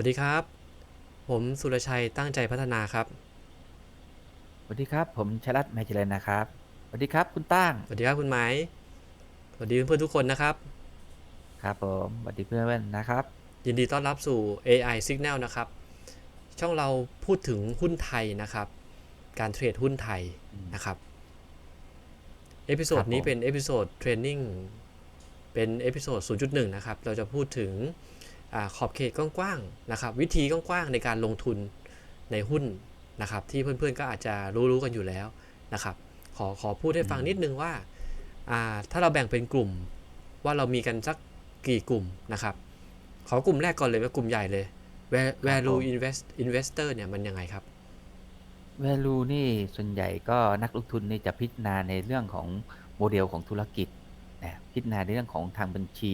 วัสดีครับ ผมสุรชัยตั้งใจพัฒนาครับ สวัสดีครับ ผมชลัดแมเจริญนะครับ สวัสดีครับคุณตั้ง สวัสดีครับคุณไหมสวัสดีเพื่อนๆทุกคนนะครับ ครับผมสวัสดีเพื่อนๆนะครับ ยินดีต้อนรับสู่ AI Signal นะครับ ช่องเราพูดถึงหุ้นไทยนะครับ การเทรดหุ้นไทยอืมนะครับ เอพิโซดครับผมนี้เป็นเอพิโซดเทรนนิ่ง เป็นเอพิโซด0.1 นะครับ เราจะพูดถึงอา ขอบเขตกว้างๆนะครับ วิธีกว้างๆในการลงทุนในหุ้นนะครับ ที่เพื่อนๆก็อาจจะรู้ๆกันอยู่แล้วนะครับ ขอขอพูดให้ฟังนิดนึงว่าถ้าเราแบ่งเป็นกลุ่มว่าเรามีกันสักกี่กลุ่มนะครับ ขอกลุ่มแรกก่อนเลยว่ากลุ่มใหญ่เลย value invest investor เนี่ยมันยังไงครับ value นี่ส่วนใหญ่ก็นักลงทุนนี่จะพิจารณาในเรื่องของโมเดลของธุรกิจนะพิจารณาในเรื่องของทางบัญชี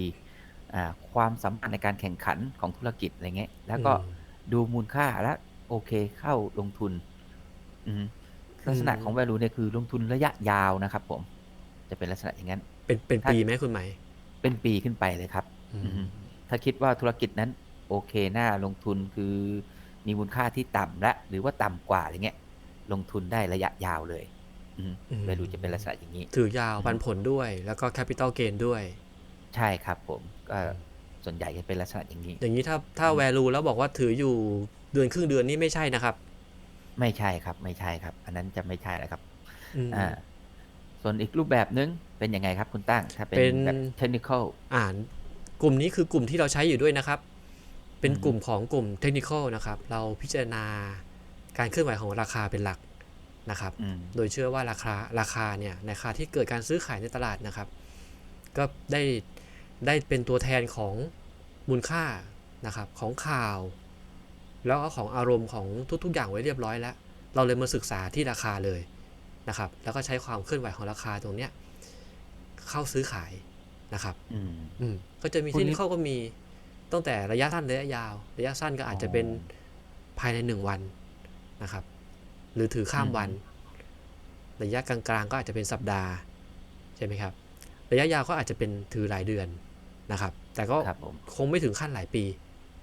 ความสามารถในการแข่งขันของธุรกิจอะไรเงี้ย แล้วก็อืมดูมูลค่าและโอเคเข้าลงทุน อืมลักษณะของ value เนี่ยคือลงทุนระยะยาวนะครับผม จะเป็นลักษณะอย่างนั้น เป็นเป็นถ้าปีไหมคุณไหมเป็นปีขึ้นไปเลยครับอืมอืมถ้าคิดว่าธุรกิจนั้น โอเคน่าลงทุนคือมีมูลค่าที่ต่ำและ หรือว่าต่ำกว่าอะไรเงี้ย ลงทุนได้ระยะยาวเลยเวลูจะเป็นลักษณะอย่างนี้ ถือยาวอืมปันผลด้วย แล้วก็ capital gain ด้วย ใช่ครับผมก็ ส่วนใหญ่จะเป็นลักษณะอย่างนี้ อย่างนี้ถ้าถ้า value แล้วบอกว่าถืออยู่เดือนครึ่งเดือนนี่ไม่ใช่นะครับ ไม่ใช่ครับ ไม่ใช่ครับ อันนั้นจะไม่ใช่แล้วครับอืมอ่าส่วนอีกรูปแบบนึงเป็นยังไงครับคุณตั้งถ้าเป็นเป็นแบบเทคนิคอลอ่านกลุ่มนี้คือกลุ่มที่เราใช้อยู่ด้วยนะครับ เป็นอืมกลุ่มของกลุ่มเทคนิคอลนะครับ เราพิจารณาการเคลื่อนไหวของราคาเป็นหลักนะครับอืมโดยเชื่อว่าราคาราคาเนี่ยในราคาที่เกิดการซื้อขายในตลาดนะครับ ก็ได้ ได้เป็นตัวแทนของมูลค่านะครับของข่าว แล้วก็ของอารมณ์ของทุก ๆ อย่างไว้เรียบร้อยแล้ว เราเลยมาศึกษาที่ราคาเลยนะครับ แล้วก็ใช้ความเคลื่อนไหวของราคาตรงเนี้ยเข้าซื้อขายนะครับ อืมอืมก็จะมีพวกที่นี้นี่เขาก็มีตั้งแต่ระยะสั้นระยะยาว ระยะสั้นก็อาจจะเป็นอ๋อภายในหนึ่งวันนะครับ หรือถือข้ามอืมวัน ระยะกลางๆก็อาจจะเป็นสัปดาห์ใช่ไหมครับ ระยะยาวก็อาจจะเป็นถือหลายเดือน นะครับ แต่ก็ครับผมคงไม่ถึงขั้นหลายปี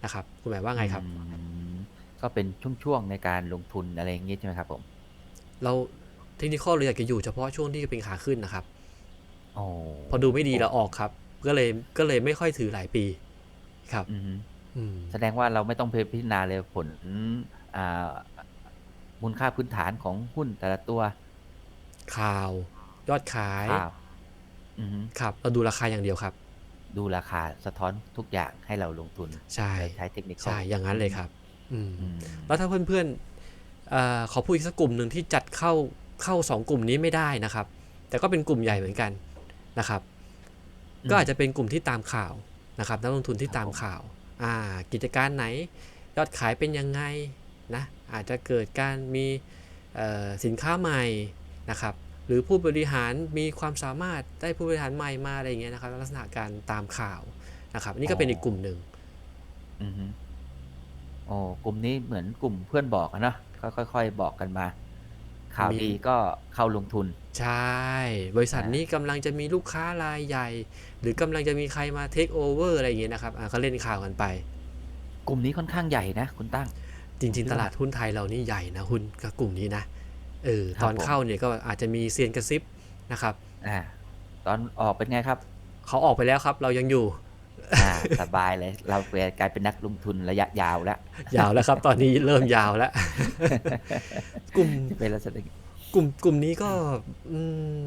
นะครับ คุณหมายว่าไงครับอืมก็เป็นช่วงๆในการลงทุนอะไรอย่างงี้ใช่ไหมครับผม เราเทคนิคอลเลยอยากจะอยู่เฉพาะช่วงที่เป็นขาขึ้นนะครับโอ้พอดูไม่ดีเราออกครับ ก็เลยก็เลยไม่ค่อยถือหลายปี ครับอืมอืมแสดงว่าเราไม่ต้องไปพิจารณาเลยผลอ่ามูลค่าพื้นฐานของหุ้นแต่ละตัว ข่าว ยอดขายข่าวอืมครับเราดูราคาอย่างเดียวครับ ดูราคาสะท้อนทุกอย่างให้เราลงทุนใช่โดยใช้เทคนิคใช่อย่างนั้นเลยครับอืมอืมแล้วถ้าเพื่อนๆเอ่อขอพูดอีกสักกลุ่มหนึ่งที่จัดเข้าเข้าสองกลุ่มนี้ไม่ได้นะครับ แต่ก็เป็นกลุ่มใหญ่เหมือนกันนะครับ ก็อาจจะเป็นกลุ่มที่ตามข่าวนะครับนักลงทุนที่ตามข่าวอ่ากิจการไหน ยอดขายเป็นยังไงนะอาจจะเกิดการมีเอ่อสินค้าใหม่นะครับ หรือผู้บริหารมีความสามารถได้ผู้บริหารใหม่มาอะไรอย่างเงี้ยนะครับลักษณะการตามข่าวนะครับอันนี่ก็เป็นอีกกลุ่มหนึ่งอืมฮึโอ้กลุ่มนี้เหมือนกลุ่มเพื่อนบอกอะเนาะก็ค่อยๆบอกกันมา ข่าวมีดีก็เข้าลงทุน ใช่ บริษัทนี้กำลังจะมีลูกค้ารายใหญ่ หรือกำลังจะมีใครมาเทคโอเวอร์อะไรอย่างเงี้ยนะครับอะก็เล่นข่าวกันไป กลุ่มนี้ค่อนข้างใหญ่นะ คุณตั้ง จริง ๆ ตลาดหุ้นไทยเรานี่ใหญ่นะหุ้นกับกลุ่มนี้นะ เออครับตอนผมเข้าเนี่ยก็อาจจะมีเซียนกระซิบนะครับอ่าตอนออกเป็นไงครับ เขาออกไปแล้วครับ เรายังอยู่อ่าสบายเลย เรากลายเป็นนักลงทุนระยะยาวแล้ว ยาวแล้วครับ ตอนนี้เริ่มยาวแล้วกลุ่มเป็นลักษณะกลุ่มกลุ่มนี้ก็อืม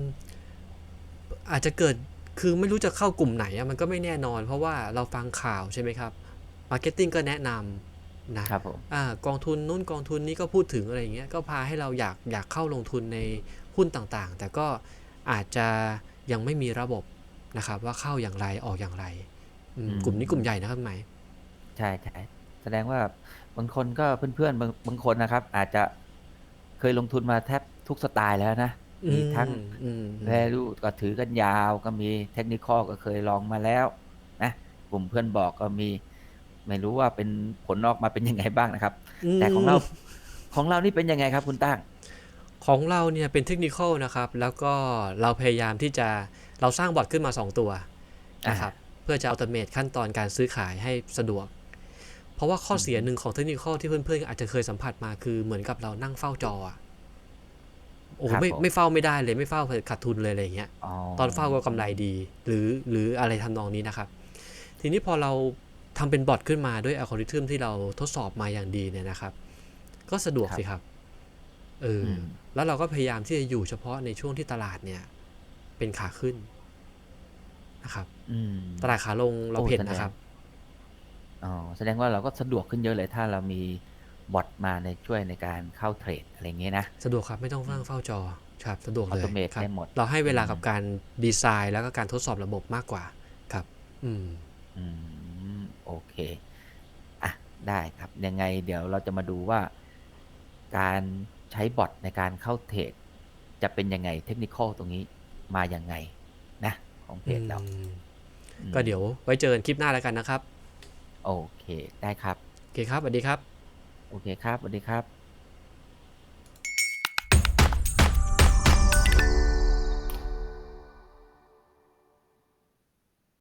อาจจะเกิดคือไม่รู้จะเข้ากลุ่มไหนอะมันก็ไม่แน่นอน เพราะว่าเราฟังข่าวใช่ไหมครับมาร์เก็ตติ้งก็แนะนำ นะครับผมอ่ากองทุนนู้นกองทุนนี้ก็พูดถึงอะไรอย่างเงี้ยก็พาให้เราอยากอยากเข้าลงทุนในหุ้นต่างๆ แต่ก็อาจจะยังไม่มีระบบนะครับ ว่าเข้าอย่างไรออกอย่างไรอืมกลุ่มนี้กลุ่มใหญ่นะครับไหมใช่ใช่แสดงว่าบางคนก็เพื่อนๆบางบางคนนะครับ อาจจะเคยลงทุนมาแทบทุกสไตล์แล้วนะมีทั้งอืม value ก็ถือกันยาวก็มีเทคนิคอก็เคยลองมาแล้วนะกลุ่มเพื่อนบอกก็มี ไม่รู้ว่าเป็นผลออกมาเป็นยังไงบ้างนะครับ แต่ของเราของเรานี่เป็นยังไงครับคุณตั้งของเราเนี่ยเป็นเทคนิคนะครับ แล้วก็เราพยายามที่จะเราสร้างบอทขึ้นมา 2 ตัวนะครับเพื่อจะอัตโนมัติขั้นตอนการซื้อขายให้สะดวก เพราะว่าข้ออืมเสียหนึ่งของเทคนิคที่เพื่อนๆอาจจะเคยสัมผัสมาคือเหมือนกับเรานั่งเฝ้าจออะโอ้โหครับไม่ผมไม่เฝ้าไม่ได้เลยไม่เฝ้าขาดทุนเลยอะไรอย่างเงี้ยอ๋อตอนเฝ้าก็กำไรดี หรือหรืออะไรทำนองนี้นะครับ ทีนี้พอเรา ทำเป็นบอทขึ้นมาด้วยอัลกอริทึมที่เราทดสอบมาอย่างดีเนี่ยนะครับ ก็สะดวกสิครับเอออมแล้วเราก็พยายามที่จะอยู่เฉพาะในช่วงที่ตลาดเนี่ย เป็นขาขึ้นนะครับอืมตลาดขาลงเราโอ้เพ่นแสดงนะครับอ๋อแสดงว่าเราก็สะดวกขึ้นเยอะเลยถ้าเรามีบอทมาในช่วยในการเข้าเทรดอะไรอย่างเงี้ยนะสะดวกครับไม่ต้องนั่งเฝ้าจอครับสะดวกเลย Automate ครับได้หมดเราให้เวลาอืมกับการดีไซน์แล้วก็การทดสอบระบบมากกว่าครับ อืมอืมโอเคอะได้ครับยังไงเดี๋ยวเราจะมาดูว่า การใช้บอทในการเข้าเทรดจะเป็นยังไงเทคนิคตรงนี้มาอย่างไงนะของเพจเราอืมอืมก็เดี๋ยวไว้เจอกันคลิปหน้าแล้วกันนะครับ โอเคได้ครับ โอเคครับสวัสดีครับ โอเคครับสวัสดีครับ